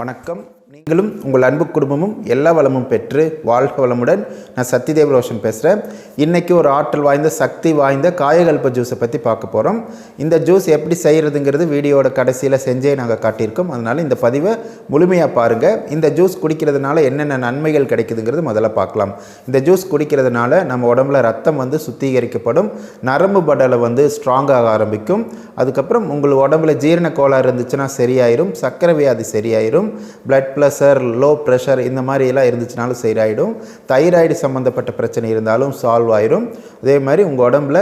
வணக்கம். நீங்களும் உங்கள் அன்பு குடும்பமும் எல்லா வளமும் பெற்று வாழ்க வளமுடன். நான் சத்யதேவ் ரோஷன் பேசுகிறேன் இன்றைக்கி ஒரு ஆற்றல் வாய்ந்த சக்தி வாய்ந்த காயகல்ப ஜூஸை பற்றி பார்க்க போகிறோம் இந்த ஜூஸ் எப்படி செய்கிறதுங்கிறது வீடியோட கடைசியில் செஞ்சே நாங்கள் காட்டியிருக்கோம். அதனால் இந்த பதிவை முழுமையாக பாருங்கள் இந்த ஜூஸ் குடிக்கிறதுனால என்னென்ன நன்மைகள் கிடைக்குதுங்கிறது முதல்ல பார்க்கலாம். இந்த ஜூஸ் குடிக்கிறதுனால நம்ம உடம்புல ரத்தம் வந்து சுத்திகரிக்கப்படும். நரம்பு படலை வந்து ஸ்ட்ராங்காக ஆரம்பிக்கும். அதுக்கப்புறம் உங்கள் உடம்புல ஜீரண கோளாறு இருந்துச்சுன்னா சரியாயிரும். சர்க்கரை வியாதி சரியாயிரும். பிளட் ப்ரெஷர் லோ ப்ரெஷர் இந்த மாதிரி எல்லாம் இருந்துச்சுனாலும் சரியாயிடும் தைராய்டு சம்மந்தப்பட்ட பிரச்சனை இருந்தாலும் சால்வ் ஆயிரும். அதே மாதிரி உங்கள் உடம்புல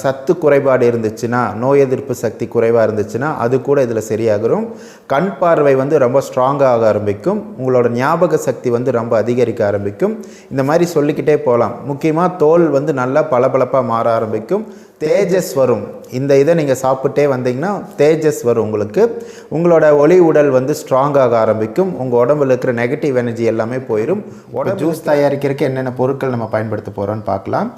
சத்து குறைபாடு இருந்துச்சுன்னா நோய் எதிர்ப்பு சக்தி குறைவாக இருந்துச்சுன்னா அது கூட இதில் சரியாகிரும். கண் பார்வை வந்து ரொம்ப ஸ்ட்ராங்காக ஆரம்பிக்கும். உங்களோட ஞாபக சக்தி வந்து ரொம்ப அதிகரிக்க ஆரம்பிக்கும். இந்த மாதிரி சொல்லிக்கிட்டே போகலாம். முக்கியமாக தோல் வந்து நல்லா பளபளப்பாக மாற ஆரம்பிக்கும். தேஜஸ் வரும். இந்த இதை நீங்கள் சாப்பிட்டே வந்தீங்கன்னா தேஜஸ் வரும் உங்களுக்கு. உங்களோட ஒளி உடல் வந்து ஸ்ட்ராங்காக ஆரம்பிக்கும். உங்கள் உடம்புல இருக்கிற நெகட்டிவ் எனர்ஜி எல்லாமே போயிடும் உடம்பு ஜூஸ் தயாரிக்கிறதுக்கு என்னென்ன பொருட்கள் நம்ம பயன்படுத்த போகிறோம்னு பார்க்கலாம்.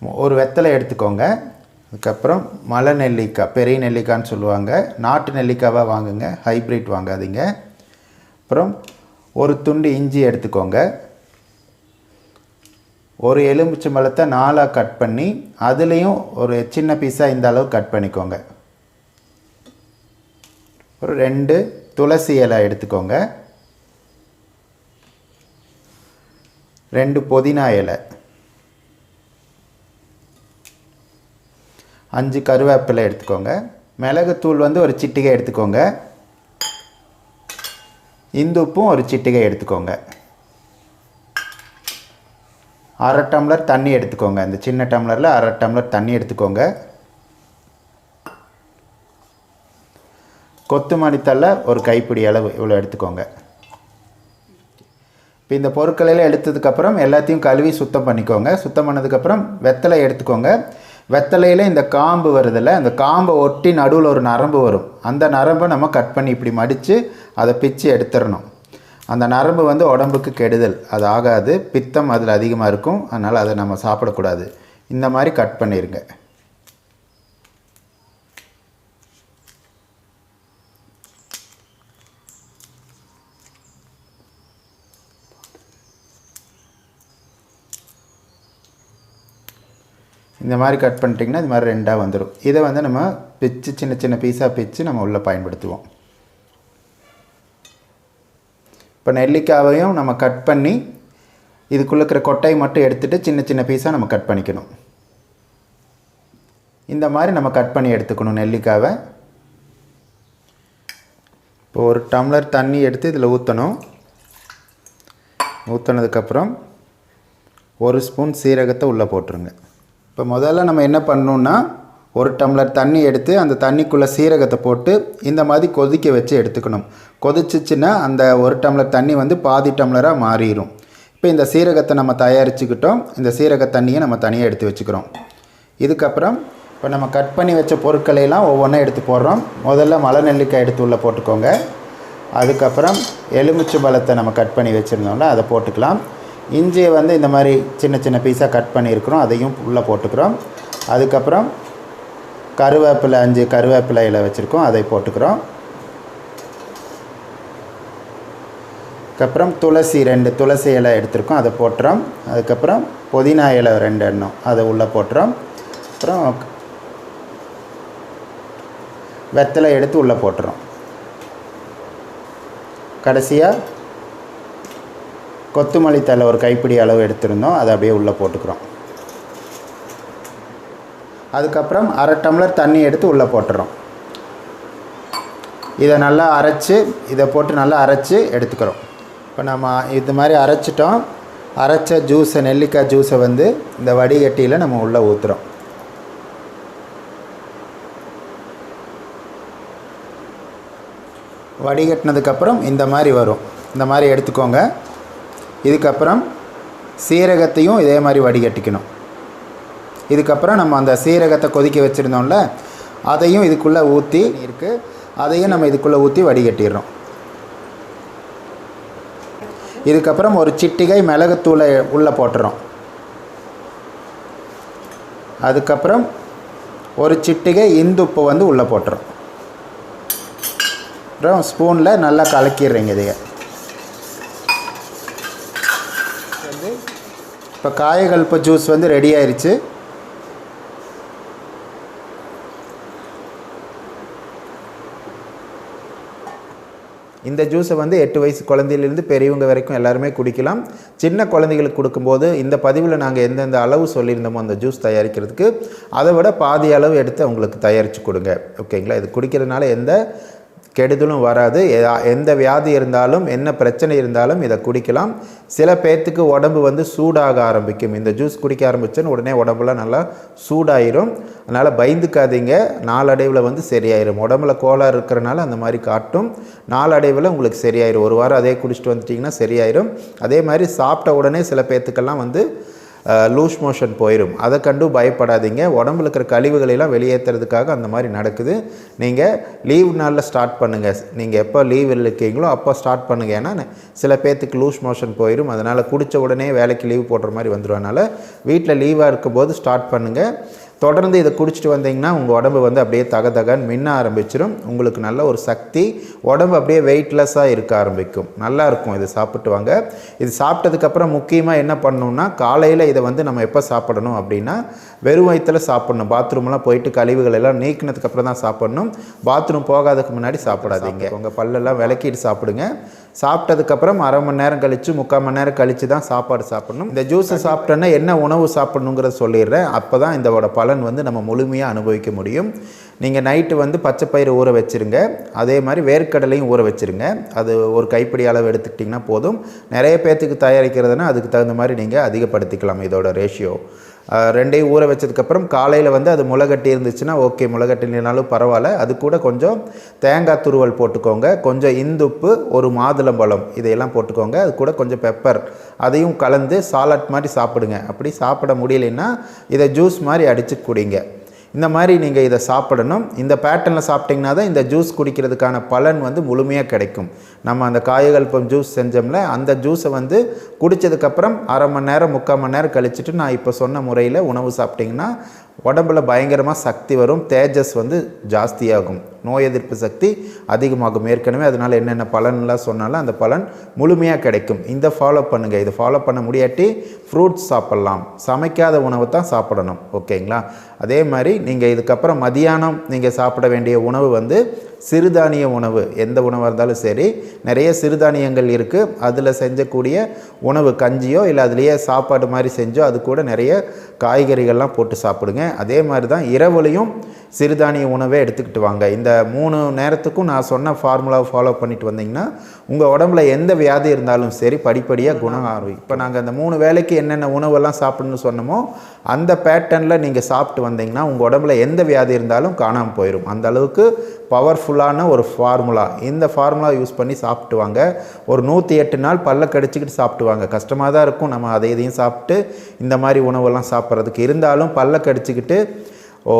ஒரு வெத்தலை எடுத்துக்கோங்க. அதுக்கப்புறம் மலை நெல்லிக்காய் பெரிய நெல்லிக்காய்ன்னு சொல்லுவாங்க. நாட்டு நெல்லிக்காவாக வாங்குங்க. ஹைப்ரிட் வாங்காதீங்க. அப்புறம் ஒரு துண்டு இஞ்சி எடுத்துக்கோங்க. ஒரு எலுமிச்சை பழத்தை நாலாக கட் பண்ணி அதுலேயும் ஒரு சின்ன பீஸாக இந்த அளவு கட் பண்ணிக்கோங்க. ஒரு ரெண்டு துளசி இலை எடுத்துக்கோங்க. ரெண்டு புதினா இலை. அஞ்சு கருவேப்பிலை எடுத்துக்கோங்க. மிளகுத்தூள் வந்து ஒரு சிட்டிகை எடுத்துக்கோங்க. இந்துப்பும் ஒரு சிட்டிகை எடுத்துக்கோங்க. அரை டம்ளர் தண்ணி எடுத்துக்கோங்க. இந்த சின்ன டம்ளரில் அரை டம்ளர் தண்ணி எடுத்துக்கோங்க. கொத்துமல்லி தழை ஒரு கைப்பிடி அளவு இவ்வளோ எடுத்துக்கோங்க. இப்போ இந்த பொருட்களெல்லாம் எடுத்ததுக்கப்புறம் எல்லாத்தையும் கழுவி சுத்தம் பண்ணிக்கோங்க. சுத்தம் பண்ணதுக்கப்புறம் வெத்தலை எடுத்துக்கோங்க. வெத்தலையில் இந்த காம்பு வருதில்ல அந்த காம்பை ஒட்டி நடுவில் ஒரு நரம்பு வரும். அந்த நரம்பை நம்ம கட் பண்ணி இப்படி மடித்து அதை பிச்சு எடுத்துடணும். அந்த நரம்பு வந்து உடம்புக்கு கெடுதல். அது ஆகாது. பித்தம் அதில் அதிகமாக இருக்கும். அதனால் அதை நம்ம சாப்பிடக்கூடாது. இந்த மாதிரி கட் பண்ணிடுங்க இந்த மாதிரி கட் பண்ணிட்டிங்கன்னா இது மாதிரி ரெண்டாக வந்துடும் இதை வந்து நம்ம பிச்சு சின்ன சின்ன பீஸாக பிச்சு நம்ம உள்ளே பயன்படுத்துவோம். இப்போ நெல்லிக்காவையும் நம்ம கட் பண்ணி இதுக்குள்ளே இருக்கிற கொட்டையை மட்டும் எடுத்துகிட்டு சின்ன சின்ன பீஸாக நம்ம கட் பண்ணிக்கணும். இந்த மாதிரி நம்ம கட் பண்ணி எடுத்துக்கணும் நெல்லிக்காவை. இப்போ ஒரு டம்ளர் தண்ணி எடுத்து இதில் ஊற்றணும் ஊற்றினதுக்கப்புறம் ஒரு ஸ்பூன் சீரகத்தை உள்ளே போட்டுருங்க. இப்போ முதல்ல நம்ம என்ன பண்ணணுன்னா ஒரு டம்ளர் தண்ணி எடுத்து அந்த தண்ணிக்குள்ளே சீரகத்தை போட்டு இந்த மாதிரி கொதிக்க வச்சு எடுத்துக்கணும். கொதிச்சிச்சுன்னா அந்த ஒரு டம்ளர் தண்ணி வந்து பாதி டம்ளராக மாறிடும் இப்போ இந்த சீரகத்தை நம்ம தயாரிச்சுக்கிட்டோம். இந்த சீரக தண்ணியை நம்ம தனியாக எடுத்து வச்சுக்கிறோம். இதுக்கப்புறம் இப்போ நம்ம கட் பண்ணி வச்ச பொருட்களையெல்லாம் ஒவ்வொன்றா எடுத்து போடுறோம். முதல்ல மலை நெல்லிக்காய் எடுத்து உள்ளே போட்டுக்கோங்க. அதுக்கப்புறம் எலுமிச்சை பழத்தை நம்ம கட் பண்ணி வச்சுருந்தோம்ல அதை போட்டுக்கலாம். இஞ்சியை வந்து இந்த மாதிரி சின்ன சின்ன பீஸாக கட் பண்ணியிருக்கிறோம். அதையும் உள்ளே போட்டுக்கிறோம். அதுக்கப்புறம் கருவேப்பிலை அஞ்சு கருவேப்பிலை இலை வச்சுருக்கோம். அதை போட்டுக்கிறோம். அதுக்கப்புறம் துளசி ரெண்டு துளசி இலை எடுத்திருக்கோம். அதை போட்டுறோம். அதுக்கப்புறம் புதினா இலை ரெண்டு எண்ணம். அதை உள்ளே போட்டுறோம். அப்புறம் வெத்தலை எடுத்து உள்ளே போட்டுறோம். கடைசியாக கொத்துமல்லி தழை ஒரு கைப்பிடி அளவு எடுத்திருந்தோம். அதை அப்படியே உள்ளே போட்டுக்கிறோம். அதுக்கப்புறம் அரை டம்ளர் தண்ணி எடுத்து உள்ளே போட்டுறோம். இதை நல்லா அரைச்சி இதை போட்டு நல்லா அரைச்சி எடுத்துக்கிறோம். இப்போ நம்ம இது மாதிரி அரைச்சிட்டோம். அரைச்ச ஜூஸை நெல்லிக்காய் ஜூஸை வந்து இந்த வடிகட்டியில் நம்ம உள்ளே ஊற்றுறோம் வடிகட்டினதுக்கப்புறம் இந்த மாதிரி வரும். இந்த மாதிரி எடுத்துக்கோங்க. இதுக்கப்புறம் சீரகத்தையும் இதே மாதிரி வடிகட்டிக்கணும். இதுக்கப்புறம் நம்ம அந்த சீரகத்தை கொதிக்க வச்சுருந்தோம்ல அதையும் இதுக்குள்ளே ஊற்றி இருக்குது அதையும் நம்ம இதுக்குள்ளே ஊற்றி வடிகட்டிடுறோம். இதுக்கப்புறம் ஒரு சிட்டிகை மிளகுத்தூளை உள்ளே போட்டுறோம். அதுக்கப்புறம் ஒரு சிட்டிகை இந்துப்பு வந்து உள்ளே போட்டுறோம். அப்புறம் ஸ்பூனில் நல்லா கலக்கிடுறீங்க இதையை. இப்போ காயகல்ப ஜூஸ் வந்து ரெடி ஆயிருச்சு. இந்த ஜூஸை வந்து எட்டு வயசு குழந்தையிலேருந்து பெரியவங்க வரைக்கும் எல்லாருமே குடிக்கலாம். சின்ன குழந்தைகளுக்கு கொடுக்கும்போது இந்த பதிவில் நாங்கள் எந்தெந்த அளவு சொல்லியிருந்தோமோ அந்த ஜூஸ் தயாரிக்கிறதுக்கு அதை விட பாதி அளவு எடுத்து அவங்களுக்கு தயாரித்து கொடுங்க. ஓகேங்களா? இது குடிக்கிறதுனால எந்த கெடுதலும் வராது. எந்த வியாதி இருந்தாலும் என்ன பிரச்சனை இருந்தாலும் இதை குடிக்கலாம். சில பேர்த்துக்கு உடம்பு வந்து சூடாக ஆரம்பிக்கும். இந்த ஜூஸ் குடிக்க ஆரம்பிச்சோன்னு உடனே உடம்புலாம் நல்லா சூடாயிரும். அதனால் பயந்துக்காதீங்க. நாளடைவில் வந்து சரியாயிரும். உடம்புல கோளாறு இருக்கிறனால அந்த மாதிரி காட்டும். நாளடைவில் உங்களுக்கு சரியாயிரும். ஒரு வாரம் அதே குடிச்சிட்டு வந்துட்டிங்கன்னா சரியாயிரும். அதே மாதிரி சாப்பிட்ட உடனே சில பேர்த்துக்கெல்லாம் வந்து லூஸ் மோஷன் போயிடும் அதை கண்டு பயப்படாதீங்க. உடம்புல இருக்கிற கழிவுகளெல்லாம் வெளியேற்றுறதுக்காக அந்த மாதிரி நடக்குது. நீங்கள் லீவ் நாளில் ஸ்டார்ட் பண்ணுங்கள் நீங்கள் எப்போ லீவ் இருக்கீங்களோ அப்போ ஸ்டார்ட் பண்ணுங்கள் ஏன்னா சில பேர்த்துக்கு லூஸ் மோஷன் போயிடும் அதனால் குடித்த உடனே வேலைக்கு லீவ் போடுற மாதிரி வந்துடும் அதனால் வீட்டில் லீவாக இருக்கும்போது ஸ்டார்ட் பண்ணுங்கள் தொடர்ந்து இதை குடிச்சிட்டு வந்தீங்கன்னா உங்கள் உடம்பு வந்து அப்படியே தக தகன்னு மின்ன ஆரம்பிச்சிடும் உங்களுக்கு நல்ல ஒரு சக்தி உடம்பு அப்படியே வெயிட்லெஸ்ஸாக இருக்க ஆரம்பிக்கும். நல்லா இருக்கும் இது சாப்பிட்டு வாங்க. இது சாப்பிட்டதுக்கப்புறம் முக்கியமாக என்ன பண்ணணும்னா காலையில் இதை வந்து நம்ம எப்போ சாப்பிடணும் அப்படின்னா வெறும் வயிற்றில் சாப்பிடணும். பாத்ரூம்லாம் போயிட்டு கழிவுகள் எல்லாம் நீக்கினதுக்கப்புறம் தான் சாப்பிடணும். பாத்ரூம் போகாததுக்கு முன்னாடி சாப்பிடாதீங்க. உங்கள் பல்லெல்லாம் விளக்கிட்டு சாப்பிடுங்க. சாப்பிட்டதுக்கப்புறம் அரை மணி நேரம் கழித்து முக்கால் மணி நேரம் கழித்து தான் சாப்பாடு சாப்பிடணும். இந்த ஜூஸை சாப்பிட்டோன்னா என்ன உணவு சாப்பிடணுங்கிறத சொல்லிடுறேன். அப்போ தான் இதோட பலன் வந்து நம்ம முழுமையாக அனுபவிக்க முடியும். நீங்கள் நைட்டு வந்து பச்சை பயிறு ஊற வச்சுருங்க. அதே மாதிரி வேர்க்கடலையும் ஊற வச்சுருங்க. அது ஒரு கைப்பிடி அளவு எடுத்துக்கிட்டிங்கன்னா போதும். நிறைய பேர்த்துக்கு தயாரிக்கிறதுனா அதுக்கு தகுந்த மாதிரி நீங்கள் அதிகப்படுத்திக்கலாம் இதோட ரேஷியோ ரெண்டையும் ஊற வச்சதுக்கப்புறம் காலையில் வந்து அது முளைகட்டி இருந்துச்சுன்னா ஓகே முளைகட்டினாலும் பரவாயில்ல. அது கூட கொஞ்சம் தேங்காய் துருவல் போட்டுக்கோங்க. கொஞ்சம் இந்துப்பு ஒரு மாதுளம்பழம் இதையெல்லாம் போட்டுக்கோங்க. அது கூட கொஞ்சம் பெப்பர். அதையும் கலந்து சாலட் மாதிரி சாப்பிடுங்க. அப்படி சாப்பிட முடியலைன்னா இதை ஜூஸ் மாதிரி அடித்து குடிங்க. இந்த மாதிரி நீங்கள் இதை சாப்பிடணும். இந்த பேட்டர்னில் சாப்பிட்டிங்கன்னா தான் இந்த ஜூஸ் குடிக்கிறதுக்கான பலன் வந்து முழுமையாக கிடைக்கும். நம்ம அந்த காயகல்பம் ஜூஸ் செஞ்சோம்ல அந்த ஜூஸை வந்து குடித்ததுக்கப்புறம் அரை மணி நேரம் முக்கால் மணி நேரம் கழிச்சிட்டு நான் இப்போ சொன்ன முறையில் உணவு சாப்பிட்டிங்கன்னா உடம்புல பயங்கரமாக சக்தி வரும் தேஜஸ் வந்து ஜாஸ்தியாகும். நோய் எதிர்ப்பு சக்தி அதிகமாகும் ஏற்கனவே. அதனால் என்னென்ன பலன்லாம் சொன்னாலும் அந்த பலன் முழுமையாக கிடைக்கும். இந்த ஃபாலோ பண்ணுங்கள் இதை ஃபாலோ பண்ண முடியாட்டி ஃப்ரூட்ஸ் சாப்பிட்லாம். சமைக்காத உணவு தான் சாப்பிடணும். ஓகேங்களா? அதே மாதிரி நீங்கள் இதுக்கப்புறம் மதியானம் நீங்கள் சாப்பிட வேண்டிய உணவு வந்து சிறுதானிய உணவு எந்த உணவாக இருந்தாலும் சரி நிறைய சிறுதானியங்கள் இருக்குது அதில் செஞ்சக்கூடிய உணவு கஞ்சியோ இல்லை அதுலேயே சாப்பாடு மாதிரி செஞ்சோ அது கூட நிறைய காய்கறிகள்லாம் போட்டு சாப்பிடுங்க. அதே மாதிரி தான் இரவுலையும் சிறுதானிய உணவே எடுத்துக்கிட்டு வாங்க. இந்த மூணு நேரத்துக்கும் நான் சொன்ன ஃபார்முலாவை ஃபாலோ பண்ணிட்டு வந்தீங்கன்னா உங்கள் உடம்புல எந்த வியாதி இருந்தாலும் சரி படிப்படியாக குணம் ஆரம்பிக்கும் இப்போ நாங்கள் அந்த மூணு வேளைக்கு என்னென்ன உணவெல்லாம் சாப்பிடணும்னு சொன்னோமோ அந்த பேட்டர்னில் நீங்கள் சாப்பிட்டு வந்தீங்கன்னா உங்கள் உடம்புல எந்த வியாதி இருந்தாலும் காணாமல் போயிடும் அந்த அளவுக்கு பவர்ஃபுல்லான ஒரு ஃபார்முலா இந்த ஃபார்முலா யூஸ் பண்ணி சாப்பிட்டு வாங்க. ஒரு நூற்றி எட்டு நாள் பல்ல கடிச்சிக்கிட்டு சாப்பிட்டு வாங்க. கஷ்டமாக தான் இருக்கும். நம்ம அதை இதையும் சாப்பிட்டு இந்த மாதிரி உணவெல்லாம் சாப்பிட்றதுக்கு. இருந்தாலும் பல்ல கடிச்சிக்கிட்டு ஓ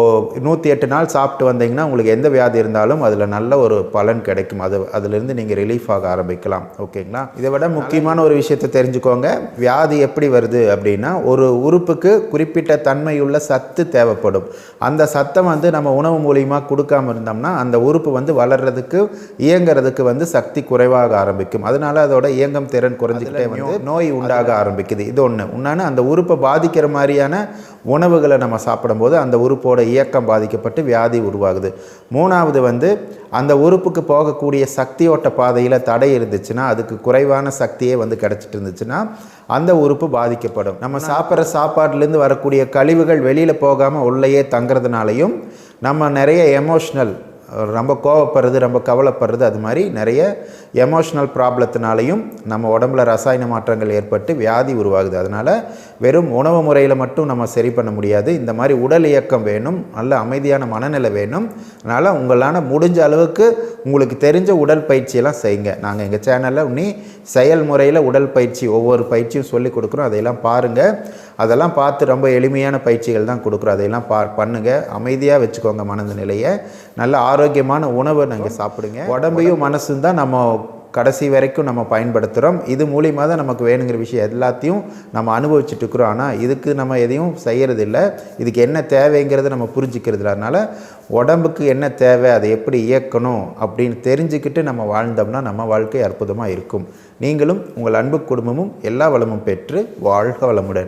நூற்றி எட்டு நாள் சாப்பிட்டு வந்தீங்கன்னா உங்களுக்கு எந்த வியாதி இருந்தாலும் அதில் நல்ல ஒரு பலன் கிடைக்கும். அது அதிலிருந்து நீங்கள் ரிலீஃப் ஆக ஆரம்பிக்கலாம். ஓகேங்களா? இதை விட முக்கியமான ஒரு விஷயத்தை தெரிஞ்சுக்கோங்க. வியாதி எப்படி வருது அப்படின்னா ஒரு உறுப்புக்கு குறிப்பிட்ட தன்மையுள்ள சத்து தேவைப்படும். அந்த சத்தை வந்து நம்ம உணவு மூலியமாக கொடுக்காம இருந்தோம்னா அந்த உறுப்பு வந்து வளர்றதுக்கு இயங்குறதுக்கு வந்து சக்தி குறைவாக ஆரம்பிக்கும். அதனால அதோட இயங்கும் திறன் குறைஞ்சிக்கிட்டே வந்து நோய் உண்டாக ஆரம்பிக்குது. இது ஒன்று இன்னொன்று அந்த உறுப்பை பாதிக்கிற மாதிரியான உணவுகளை நம்ம சாப்பிடும்போது அந்த உறுப்போட இயக்கம் பாதிக்கப்பட்டு வியாதி உருவாகுது. மூணாவது வந்து அந்த உறுப்புக்கு போகக்கூடிய சக்தியோட்ட பாதையில் தடை இருந்துச்சுன்னா அதுக்கு குறைவான சக்தியே வந்து கிடச்சிட்டு இருந்துச்சுன்னா அந்த உறுப்பு பாதிக்கப்படும். நம்ம சாப்பிட்ற சாப்பாடுலேருந்து வரக்கூடிய கழிவுகள் வெளியில் போகாமல் உள்ளேயே தங்குறதுனாலையும் நம்ம நிறைய எமோஷ்னல் ரொம்ப கோவப்படுறது ரொம்ப கவலைப்படுறது அது மாதிரி நிறைய எமோஷ்னல் ப்ராப்ளத்தினாலையும் நம்ம உடம்புல ரசாயன மாற்றங்கள் ஏற்பட்டு வியாதி உருவாகுது. அதனால் வெறும் உணவு முறையில் மட்டும் நம்ம சரி பண்ண முடியாது. இந்த மாதிரி உடல் இயக்கம் வேணும் நல்ல அமைதியான மனநிலை வேணும். அதனால் உங்களால் முடிஞ்ச அளவுக்கு உங்களுக்கு தெரிஞ்ச உடல் பயிற்சியெல்லாம் செய்யுங்க. நாங்கள் எங்கள் சேனலில் உன்னி செயல்முறையில் உடல் பயிற்சி ஒவ்வொரு பயிற்சியும் சொல்லி கொடுக்குறோம். அதையெல்லாம் பாருங்கள் அதெல்லாம் பார்த்து ரொம்ப எளிமையான பயிற்சிகள் தான் கொடுக்குறோம். அதையெல்லாம் பா பண்ணுங்கள் அமைதியாக வச்சுக்கோங்க மனது நிலையை. நல்ல ஆரோக்கியமான உணவை நாங்கள் சாப்பிடுங்க. உடம்பையும் மனசும் தான் நம்ம கடைசி வரைக்கும் நம்ம பயன்படுத்துகிறோம் இது மூலியமாக தான் நமக்கு வேணுங்கிற விஷயம் எல்லாத்தையும் நம்ம அனுபவிச்சுட்டு இருக்கிறோம். ஆனால் இதுக்கு நம்ம எதையும் செய்யறதில்ல. இதுக்கு என்ன தேவைங்கிறத நம்ம புரிஞ்சுக்கிறது உடம்புக்கு என்ன தேவை அதை எப்படி இயக்கணும் அப்படின்னு தெரிஞ்சுக்கிட்டு நம்ம வாழ்ந்தோம்னா நம்ம வாழ்க்கை அற்புதமாக இருக்கும். நீங்களும் உங்கள் அன்பு குடும்பமும் எல்லா வளமும் பெற்று வாழ்க வளமுடன்.